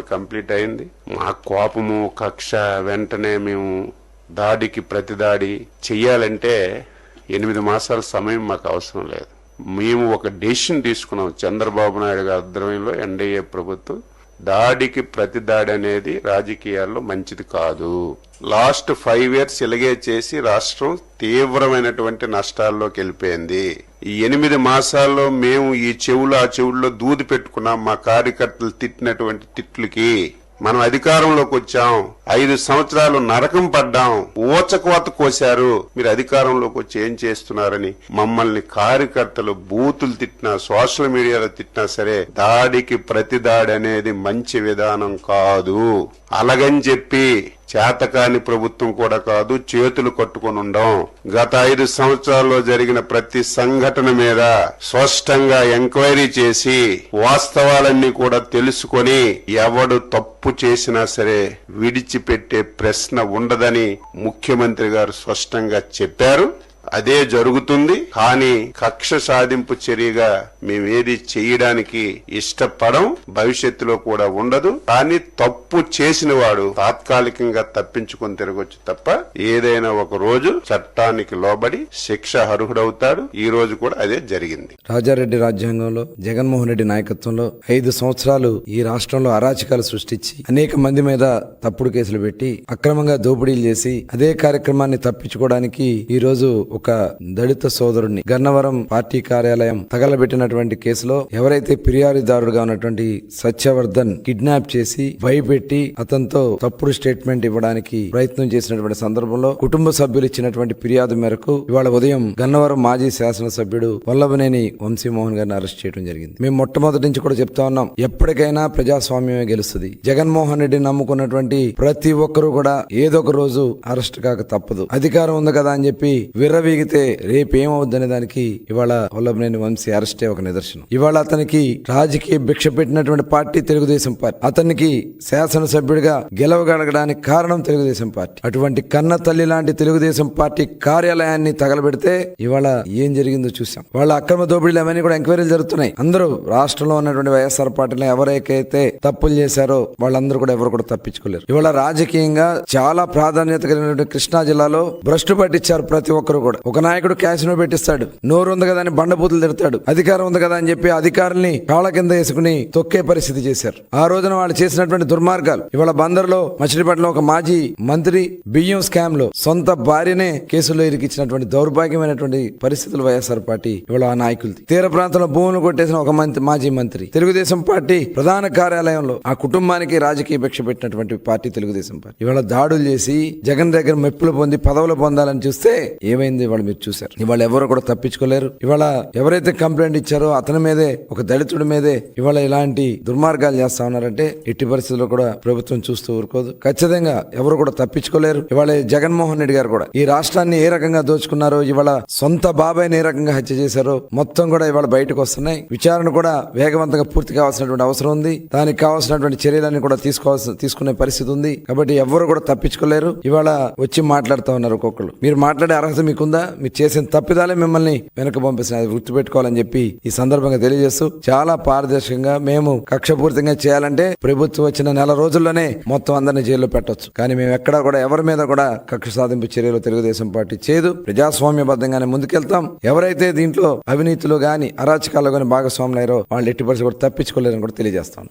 Complete అయింది. మా కోపము కక్ష వెంటనే మేము దాడికి ప్రతి దాడి చెయ్యాలంటే ఎనిమిది మాసాల సమయం మాకు అవసరం లేదు. మేము ఒక డెసిషన్ తీసుకున్నాం. చంద్రబాబు నాయుడు గారి ఆధ్వర్యంలో ఎన్డీఏ ప్రభుత్వం దాడికి ప్రతి దాడి అనేది రాజకీయాల్లో మంచిది కాదు. లాస్ట్ ఫైవ్ ఇయర్స్ ఇలాగే చేసి రాష్ట్రం తీవ్రమైనటువంటి నష్టాల్లోకి వెళ్ళిపోయింది. ఈ ఎనిమిది మాసాల్లో మేము ఈ చెవులు ఆ చెవుల్లో దూది పెట్టుకున్నాం. మా కార్యకర్తలు తిట్టినటువంటి తిట్లకి మనం అధికారంలోకి వచ్చాం. ఐదు సంవత్సరాలు నరకం పడ్డాం. ఊచకోత కోశారు. మీరు అధికారంలోకి వచ్చి ఏం చేస్తున్నారని మమ్మల్ని కార్యకర్తలు బూతులు తిట్టినా సోషల్ మీడియాలో తిట్టినా సరే దాడికి ప్రతి దాడి అనేది మంచి విధానం కాదు. అలాగని చెప్పి చేతకాని ప్రభుత్వం కూడా కాదు చేతులు కట్టుకుని ఉండం. గత ఐదు సంవత్సరాల్లో జరిగిన ప్రతి సంఘటన మీద స్పష్టంగా ఎంక్వైరీ చేసి వాస్తవాలన్నీ కూడా తెలుసుకొని ఎవడు తప్పు చేసినా సరే విడిచిపెట్టే ప్రశ్న ఉండదని ముఖ్యమంత్రి గారు స్పష్టంగా చెప్పారు. అదే జరుగుతుంది. కానీ కక్ష సాధింపు చర్యగా మేమేది చేయడానికి ఇష్టపడం భవిష్యత్తులో కూడా ఉండదు. కానీ తప్పు చేసిన వాడు తాత్కాలికంగా తప్పించుకొని తిరగొచ్చు తప్ప ఏదైనా ఒక రోజు చట్టానికి లోబడి శిక్ష అర్హుడవుతాడు. ఈ రోజు కూడా అదే జరిగింది. రాజారెడ్డి రాజ్యాంగంలో జగన్మోహన్ రెడ్డి నాయకత్వంలో ఐదు సంవత్సరాలు ఈ రాష్ట్రంలో అరాచకాలు సృష్టించి అనేక మంది మీద తప్పుడు కేసులు పెట్టి అక్రమంగా దోపిడీలు చేసి అదే కార్యక్రమాన్ని తప్పించుకోవడానికి ఈ రోజు ఒక దళిత సోదరుడిని గన్నవరం పార్టీ కార్యాలయం తగలబెట్టినటువంటి కేసులో ఎవరైతే ఫిర్యాదుదారుడుగా ఉన్నటువంటి సత్యవర్ధన్ కిడ్నాప్ చేసి భయపెట్టి అతనితో తప్పుడు స్టేట్మెంట్ ఇవ్వడానికి ప్రయత్నం చేసినటువంటి సందర్భంలో కుటుంబ సభ్యులు ఇచ్చినటువంటి ఫిర్యాదు మేరకు ఇవాళ ఉదయం గన్నవరం మాజీ శాసనసభ్యుడు వల్లభనేని వంశీమోహన్ గారిని అరెస్ట్ చేయడం జరిగింది. మేము మొట్టమొదటి నుంచి కూడా చెప్తా ఉన్నాం ఎప్పటికైనా ప్రజాస్వామ్యమే గెలుస్తుంది. జగన్మోహన్ రెడ్డిని నమ్ముకున్నటువంటి ప్రతి ఒక్కరూ కూడా ఏదో ఒక రోజు అరెస్ట్ కాక తప్పదు. అధికారం ఉంది కదా అని చెప్పి వీగితే రేపేమవుద్దనే దానికి ఇవాళ వల్లభనేని వంశీ అరెస్టే ఒక నిదర్శనం. ఇవాళ అతనికి రాజకీయ భిక్ష పెట్టినటువంటి పార్టీ తెలుగుదేశం పార్టీ. అతనికి శాసనసభ్యుడిగా గెలవగలగడానికి కారణం తెలుగుదేశం పార్టీ. అటువంటి కన్న తల్లి లాంటి తెలుగుదేశం పార్టీ కార్యాలయాన్ని తగలబెడితే ఇవాళ ఏం జరిగిందో చూసాం వాళ్ళ అక్రమ దోపిడీలు అవన్నీ కూడా ఎంక్వైరీలు జరుగుతున్నాయి. అందరూ రాష్ట్రంలో ఉన్నటువంటి వైఎస్ఆర్ పార్టీలో ఎవరైతే తప్పులు చేశారో వాళ్ళందరూ కూడా ఎవరు కూడా తప్పించుకోలేరు. ఇవాళ రాజకీయంగా చాలా ప్రాధాన్యత కలిగినటువంటి కృష్ణా జిల్లాలో భ్రష్టు పట్టించారు ప్రతి ఒక్కరు కూడా. ఒక నాయకుడు క్యాసినో పెట్టిస్తాడు. నోరు ఉంది కదా అని బండబూతులు తిడతాడు. అధికారం ఉంది కదా అని చెప్పి అధికారుల్ని కాళ్ళ కింద వేసుకుని తొక్కే పరిస్థితి చేశారు. ఆ రోజున వాళ్ళు చేసినటువంటి దుర్మార్గాలు. ఇవాళ బందర్లో మచిలీపట్నం ఒక మాజీ మంత్రి బియ్యం స్కామ్లో సొంత భార్యనే కేసులో ఇరికిచ్చినటువంటి దౌర్భాగ్యమైనటువంటి పరిస్థితులు వైఎస్ఆర్ పార్టీ ఇవాళ ఆ నాయకులది. తీర ప్రాంతంలో భూములు కొట్టేసిన ఒక మంత్రి మాజీ మంత్రి. తెలుగుదేశం పార్టీ ప్రధాన కార్యాలయంలో ఆ కుటుంబానికి రాజకీయ భిక్ష పెట్టినటువంటి పార్టీ తెలుగుదేశం పార్టీ. ఇవాళ దాడులు చేసి జగన్ దగ్గర మెప్పులు పొంది పదవులు పొందాలని చూస్తే ఏమైంది? ఇవాళ మీరు చూశారు. ఇవాళ ఎవరు కూడా తప్పించుకోలేరు. ఇవాళ ఎవరైతే కంప్లైంట్ ఇచ్చారో అతని మీదే ఒక దళితుడి మీదే ఇవాళ ఇలాంటి దుర్మార్గాలు చేస్తా ఉన్నారంటే ఎట్టి పరిస్థితుల్లో కూడా ప్రభుత్వం చూస్తూ ఊరుకోదు. ఖచ్చితంగా ఎవరు కూడా తప్పించుకోలేరు. ఇవాళ జగన్మోహన్ రెడ్డి గారు కూడా ఈ రాష్ట్రాన్ని ఏ రకంగా దోచుకున్నారో ఇవాళ సొంత బాబాయ్ని ఏ రకంగా హత్య చేశారో మొత్తం కూడా ఇవాళ బయటకు వస్తున్నాయి. విచారణ కూడా వేగవంతంగా పూర్తి కావాల్సినటువంటి అవసరం ఉంది. దానికి కావాల్సినటువంటి చర్యలన్నీ కూడా తీసుకోవాల్సిన తీసుకునే పరిస్థితి ఉంది. కాబట్టి ఎవరు కూడా తప్పించుకోలేరు. ఇవాళ వచ్చి మాట్లాడుతూ ఉన్నారు ఒక్కొక్కరు. మీరు మాట్లాడే అర్హత మీకుందా? మీరు చేసిన తప్పిదాలే మిమ్మల్ని వెనక పంపిస్తున్న అది గుర్తుపెట్టుకోవాలని చెప్పి ఈ సందర్భంగా తెలియజేస్తూ చాలా పారదర్శకంగా మేము కక్షపూరితంగా చేయాలంటే ప్రభుత్వం వచ్చిన నెల రోజుల్లోనే మొత్తం అందరినీ జైల్లో పెట్టొచ్చు. కానీ మేము ఎక్కడా కూడా ఎవరి మీద కూడా కక్ష సాధింపు చర్యలు తెలుగుదేశం పార్టీ చేయదు. ప్రజాస్వామ్యబద్ధంగానే ముందుకెళ్తాం. ఎవరైతే దీంట్లో అవినీతిలో గాని అరాచకాల్లో గాని భాగస్వాములు అయ్యారో వాళ్ళు ఎట్టి పరిస్థితి కూడా తప్పించుకోలేరని కూడా తెలియజేస్తాను